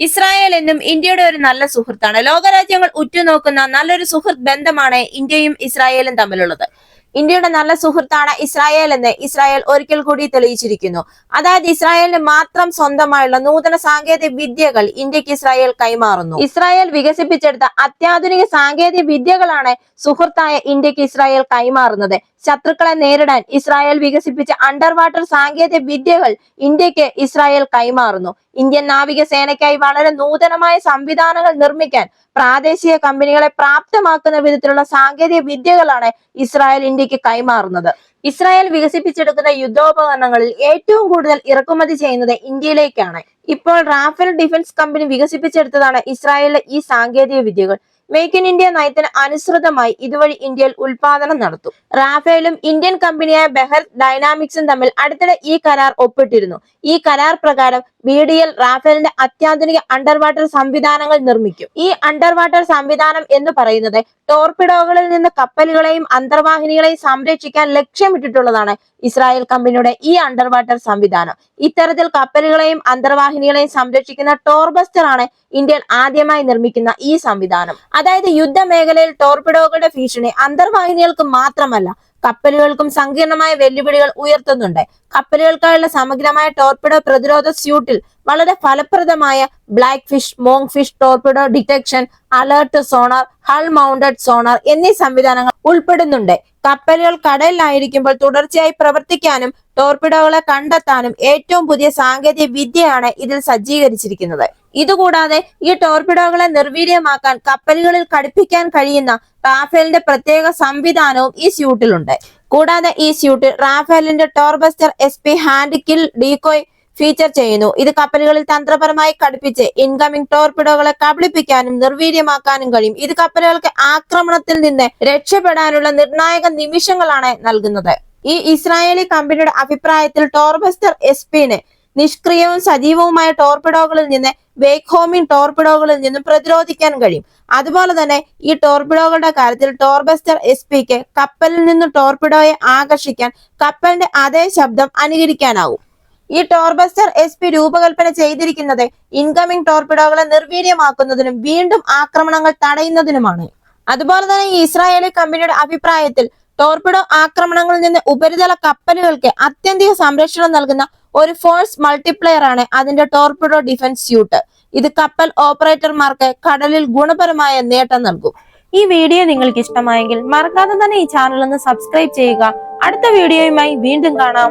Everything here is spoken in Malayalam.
ഇസ്രായേൽ എന്നും ഇന്ത്യയുടെ ഒരു നല്ല സുഹൃത്താണ്. ലോകരാജ്യങ്ങൾ ഉറ്റുനോക്കുന്ന നല്ലൊരു സുഹൃത്ത് ബന്ധമാണ് ഇന്ത്യയും ഇസ്രായേലും തമ്മിലുള്ളത്. ഇന്ത്യയുടെ നല്ല സുഹൃത്താണ് ഇസ്രായേൽ എന്ന് ഇസ്രായേൽ ഒരിക്കൽ കൂടി തെളിയിച്ചിരിക്കുന്നു. അതായത് ഇസ്രായേലിന് മാത്രം സ്വന്തമായുള്ള നൂതന സാങ്കേതിക വിദ്യകൾ ഇന്ത്യയ്ക്ക് ഇസ്രായേൽ കൈമാറുന്നു. ഇസ്രായേൽ വികസിപ്പിച്ചെടുത്ത അത്യാധുനിക സാങ്കേതിക വിദ്യകളാണ് സുഹൃത്തായ ഇന്ത്യയ്ക്ക് ഇസ്രായേൽ കൈമാറുന്നത്. ശത്രുക്കളെ നേരിടാൻ ഇസ്രായേൽ വികസിപ്പിച്ച അണ്ടർ വാട്ടർ സാങ്കേതിക വിദ്യകൾ ഇന്ത്യയ്ക്ക് ഇസ്രായേൽ കൈമാറുന്നു. ഇന്ത്യൻ നാവിക സേനയ്ക്കായി വളരെ നൂതനമായ സംവിധാനങ്ങൾ നിർമ്മിക്കാൻ പ്രാദേശിക കമ്പനികളെ പ്രാപ്തമാക്കുന്ന വിധത്തിലുള്ള സാങ്കേതിക വിദ്യകളാണ് ഇസ്രായേൽ ഇന്ത്യയ്ക്ക് കൈമാറുന്നത്. ഇസ്രായേൽ വികസിപ്പിച്ചെടുക്കുന്ന യുദ്ധോപകരണങ്ങളിൽ ഏറ്റവും കൂടുതൽ ഇറക്കുമതി ചെയ്യുന്നത് ഇന്ത്യയിലേക്കാണ്. ഇപ്പോൾ റാഫേൽ ഡിഫൻസ് കമ്പനി വികസിപ്പിച്ചെടുത്തതാണ് ഇസ്രായേലിലെ ഈ സാങ്കേതിക വിദ്യകൾ മേക്ക് ഇൻ ഇന്ത്യ നയത്തിന് അനുസൃതമായി ഇതുവഴി ഇന്ത്യയിൽ ഉൽപാദനം നടത്തും. റാഫേലും ഇന്ത്യൻ കമ്പനിയായ ബെഹർ ഡൈനാമിക്സും തമ്മിൽ അടുത്തിടെ ഈ കരാർ ഒപ്പിട്ടിരുന്നു. ഈ കരാർ പ്രകാരം ബി ഡി എൽ റാഫേലിന്റെ അത്യാധുനിക അണ്ടർ വാട്ടർ സംവിധാനങ്ങൾ നിർമ്മിക്കും. ഈ അണ്ടർ വാട്ടർ സംവിധാനം എന്ന് പറയുന്നത് ടോർപിഡോകളിൽ നിന്ന് കപ്പലുകളെയും അന്തർവാഹിനികളെയും സംരക്ഷിക്കാൻ ലക്ഷ്യമിട്ടിട്ടുള്ളതാണ് ഇസ്രായേൽ കമ്പനിയുടെ ഈ അണ്ടർ വാട്ടർ സംവിധാനം. ഇത്തരത്തിൽ കപ്പലുകളെയും അന്തർവാഹിനികളെയും സംരക്ഷിക്കുന്ന ടോർബസ്റ്റർ ആണ് ഇന്ത്യയിൽ ആദ്യമായി നിർമ്മിക്കുന്ന ഈ സംവിധാനം. അതായത് യുദ്ധമേഖലയിൽ ടോർപിഡോകളുടെ ഭീഷണി അന്തർവാഹിനികൾക്ക് മാത്രമല്ല കപ്പലുകൾക്കും സങ്കീർണമായ വെല്ലുവിളികൾ ഉയർത്തുന്നുണ്ട്. കപ്പലുകൾക്കായുള്ള സമഗ്രമായ ടോർപിഡോ പ്രതിരോധ സ്യൂട്ടിൽ വളരെ ഫലപ്രദമായ black fish mong fish torpedo detection alert sonar hull mounted sonar എന്നീ സംവിധാനങ്ങൾ ഉൾപ്പെടുന്നുണ്ട്. കപ്പലുകൾ കടലിലായിരിക്കുമ്പോൾ തുടർച്ചയായി പ്രവർത്തിക്കാനും ടോർപിഡോകളെ കണ്ടെത്താനും ഏറ്റവും പുതിയ സാങ്കേതിക വിദ്യയാണ് ഇതിൽ സജ്ജീകരിച്ചിരിക്കുന്നത്. ഇതുകൂടാതെ ഈ ടോർപിഡോകളെ നിർവീര്യമാക്കാൻ കപ്പലുകളിൽ ഘടിപ്പിക്കാൻ കഴിയുന്ന റാഫേലിന്റെ പ്രത്യേക സംവിധാനവും ഈ സ്യൂട്ടിലുണ്ട്. കൂടാതെ ഈ സ്യൂട്ടിൽ റാഫേലിന്റെ Torbuster S P hand kill decoy feature ചെയ്യുന്നു. ഇത് കപ്പലുകളിൽ തന്ത്രപരമായി ഘടിപ്പിച്ച് ഇൻകമിംഗ് ടോർപിഡോകളെ കബളിപ്പിക്കാനും നിർവീര്യമാക്കാനും കഴിയും. ഇത് കപ്പലുകൾക്ക് ആക്രമണത്തിൽ നിന്ന് രക്ഷപ്പെടാനുള്ള നിർണായക നിമിഷങ്ങളാണ് നൽകുന്നത്. ഈ ഇസ്രായേലി കമ്പനിയുടെ അഭിപ്രായത്തിൽ ടോർബസ്റ്റർ എസ് പിന് നിഷ്ക്രിയവും സജീവവുമായ ടോർപിഡോകളിൽ നിന്ന് വേക്ക് ഹോമിംഗ് ടോർപിഡോകളിൽ നിന്നും പ്രതിരോധിക്കാൻ കഴിയും. അതുപോലെ തന്നെ ഈ ടോർപിഡോകളുടെ കാര്യത്തിൽ ടോർബസ്റ്റർ എസ് പിക്ക് കപ്പലിൽ നിന്ന് ടോർപിഡോയെ ആകർഷിക്കാൻ കപ്പലിന്റെ അതേ ശബ്ദം അനുകരിക്കാനാവും ഈ ടോർബസ്റ്റർ എസ് പി രൂപകൽപ്പന ചെയ്തിരിക്കുന്നത് ഇൻകമിംഗ് ടോർപിഡോകളെ നിർവീര്യമാക്കുന്നതിനും വീണ്ടും ആക്രമണങ്ങൾ തടയുന്നതിനുമാണ്. അതുപോലെ തന്നെ ഇസ്രായേലി കമ്പനിയുടെ അഭിപ്രായത്തിൽ ടോർപിഡോ ആക്രമണങ്ങളിൽ നിന്ന് ഉപരിതല കപ്പലുകൾക്ക് അത്യന്തിക സംരക്ഷണം നൽകുന്ന ഒരു ഫോഴ്സ് മൾട്ടിപ്ലയർ ആണ് അതിന്റെ ടോർപിഡോ ഡിഫൻസ് സ്യൂട്ട്. ഇത് കപ്പൽ ഓപ്പറേറ്റർമാർക്ക് കടലിൽ ഗുണപരമായ നേട്ടം നൽകും. ഈ വീഡിയോ നിങ്ങൾക്ക് ഇഷ്ടമായെങ്കിൽ മറക്കാതെ തന്നെ ഈ ചാനൽ ഒന്ന് സബ്സ്ക്രൈബ് ചെയ്യുക. അടുത്ത വീഡിയോയുമായി വീണ്ടും കാണാം.